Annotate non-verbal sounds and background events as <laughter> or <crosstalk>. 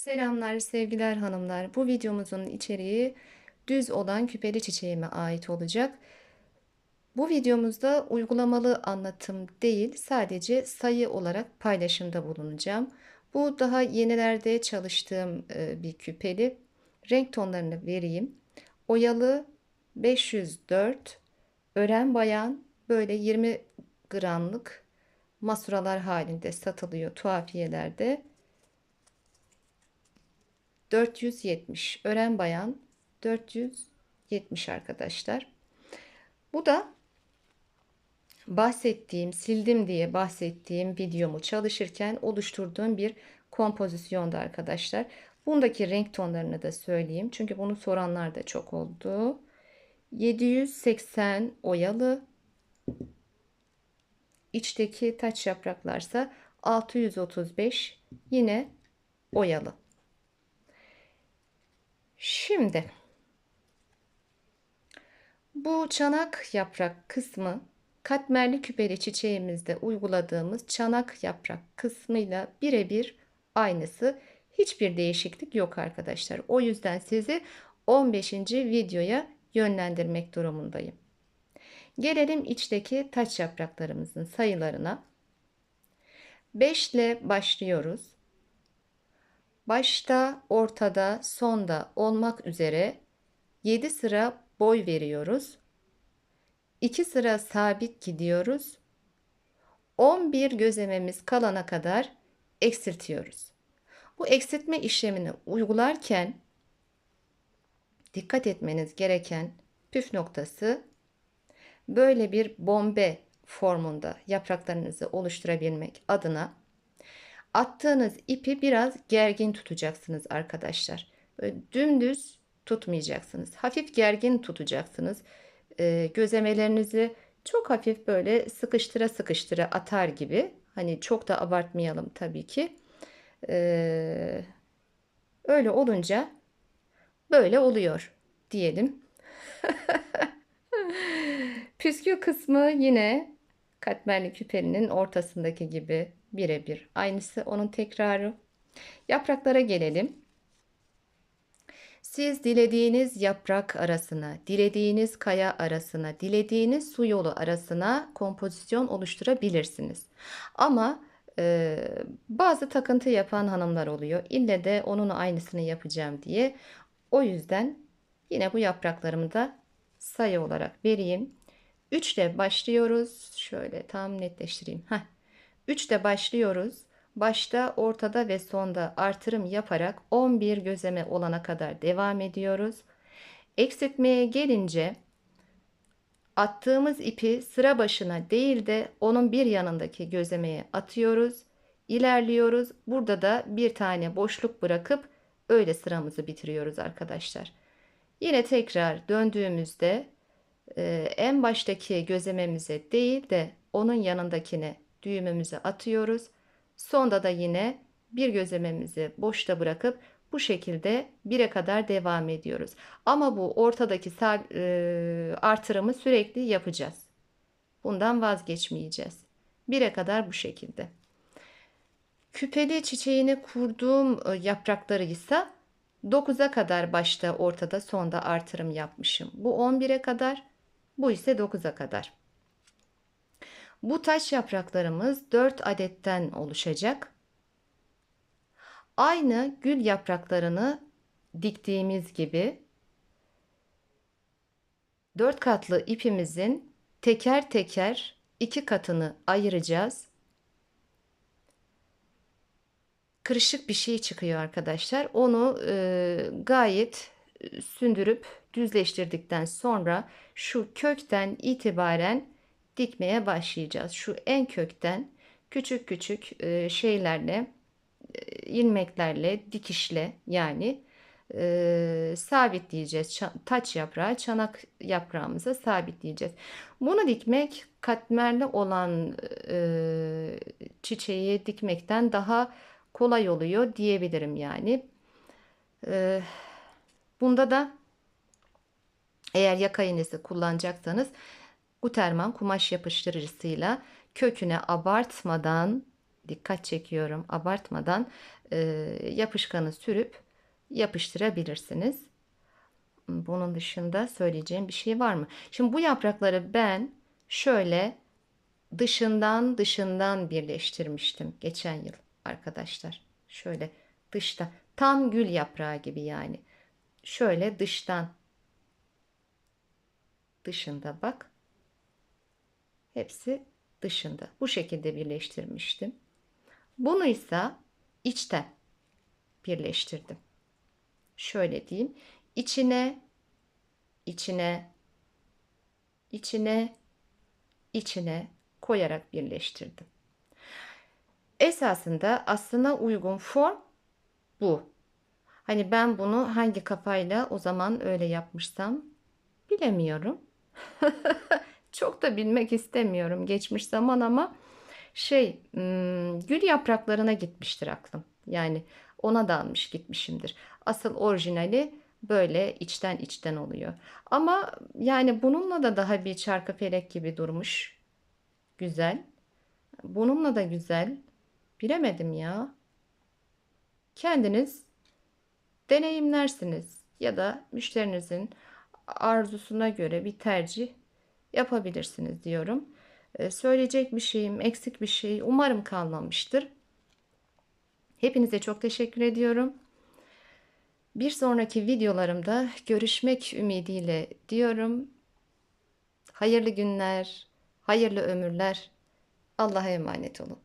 Selamlar sevgiler hanımlar. Bu videomuzun içeriği düz olan küpeli çiçeğime ait olacak. Bu videomuzda uygulamalı anlatım değil, sadece sayı olarak paylaşımda bulunacağım. Bu daha yenilerde çalıştığım e, bir küpeli. Renk tonlarını vereyim. Oyalı 504, ören bayan böyle 20 gramlık masuralar halinde satılıyor tuhafiyelerde. 470 ören bayan 470 arkadaşlar. Bu da bahsettiğim, sildim diye bahsettiğim videomu çalışırken oluşturduğum bir kompozisyonda arkadaşlar. Bundaki renk tonlarını da söyleyeyim. Çünkü bunu soranlar da çok oldu. 780 oyalı. İçteki taç yapraklarsa 635 yine oyalı. Şimdi bu çanak yaprak kısmı katmerli küpeli çiçeğimizde uyguladığımız çanak yaprak kısmıyla birebir aynısı. Hiçbir değişiklik yok arkadaşlar. O yüzden sizi 15. videoya yönlendirmek durumundayım. Gelelim içteki taç yapraklarımızın sayılarına. 5 ile başlıyoruz. Başta, ortada, sonda olmak üzere 7 sıra boy veriyoruz. 2 sıra sabit gidiyoruz. 11 gözlememiz kalana kadar eksiltiyoruz. Bu eksiltme işlemini uygularken dikkat etmeniz gereken püf noktası böyle bir bombe formunda yapraklarınızı oluşturabilmek adına attığınız ipi biraz gergin tutacaksınız arkadaşlar. Böyle dümdüz tutmayacaksınız. Hafif gergin tutacaksınız. Ee, gözemelerinizi çok hafif böyle sıkıştıra sıkıştıra atar gibi. Hani çok da abartmayalım tabii ki. Ee, öyle olunca böyle oluyor diyelim. <laughs> Püskül kısmı yine katmerli küperinin ortasındaki gibi birebir. Aynısı onun tekrarı. Yapraklara gelelim. Siz dilediğiniz yaprak arasına, dilediğiniz kaya arasına, dilediğiniz su yolu arasına kompozisyon oluşturabilirsiniz. Ama e, bazı takıntı yapan hanımlar oluyor. İlle de onun aynısını yapacağım diye. O yüzden yine bu yapraklarımı da sayı olarak vereyim. 3 ile başlıyoruz. Şöyle tam netleştireyim. Heh. 3 ile başlıyoruz. Başta, ortada ve sonda artırım yaparak 11 gözeme olana kadar devam ediyoruz. Eksiltmeye gelince attığımız ipi sıra başına değil de onun bir yanındaki gözemeye atıyoruz. İlerliyoruz. Burada da bir tane boşluk bırakıp öyle sıramızı bitiriyoruz arkadaşlar. Yine tekrar döndüğümüzde en baştaki gözlememize değil de onun yanındakine düğümümüzü atıyoruz. Sonda da yine bir gözlememizi boşta bırakıp bu şekilde 1'e kadar devam ediyoruz. Ama bu ortadaki e, artırımı sürekli yapacağız. Bundan vazgeçmeyeceğiz. 1'e kadar bu şekilde. Küpeli çiçeğini kurduğum e, yaprakları ise 9'a kadar başta, ortada, sonda artırım yapmışım. Bu 11'e kadar, bu ise 9'a kadar. Bu taş yapraklarımız 4 adetten oluşacak. Aynı gül yapraklarını diktiğimiz gibi 4 katlı ipimizin teker teker iki katını ayıracağız. Kırışık bir şey çıkıyor arkadaşlar. Onu e, gayet sündürüp düzleştirdikten sonra şu kökten itibaren dikmeye başlayacağız. Şu en kökten küçük küçük e, şeylerle e, ilmeklerle dikişle yani e, sabitleyeceğiz. Taç yaprağı çanak yaprağımıza sabitleyeceğiz. Bunu dikmek katmerli olan e, çiçeği dikmekten daha kolay oluyor diyebilirim yani. E, bunda da eğer yaka iğnesi kullanacaksanız Guterman kumaş yapıştırıcısıyla köküne abartmadan dikkat çekiyorum abartmadan e, yapışkanı sürüp yapıştırabilirsiniz. Bunun dışında söyleyeceğim bir şey var mı? Şimdi bu yaprakları ben şöyle dışından dışından birleştirmiştim geçen yıl arkadaşlar. Şöyle dışta tam gül yaprağı gibi yani. Şöyle dıştan dışında bak. Hepsi dışında. Bu şekilde birleştirmiştim. Bunu ise içten birleştirdim. Şöyle diyeyim. İçine içine içine içine koyarak birleştirdim. Esasında aslına uygun form bu. Hani ben bunu hangi kafayla o zaman öyle yapmışsam bilemiyorum. <laughs> Çok da bilmek istemiyorum geçmiş zaman ama şey gül yapraklarına gitmiştir aklım. Yani ona dalmış gitmişimdir. Asıl orijinali böyle içten içten oluyor. Ama yani bununla da daha bir çarkı felek gibi durmuş. Güzel. Bununla da güzel. Bilemedim ya. Kendiniz deneyimlersiniz ya da müşterinizin arzusuna göre bir tercih yapabilirsiniz diyorum. Ee, söyleyecek bir şeyim, eksik bir şey umarım kalmamıştır. Hepinize çok teşekkür ediyorum. Bir sonraki videolarımda görüşmek ümidiyle diyorum. Hayırlı günler, hayırlı ömürler. Allah'a emanet olun.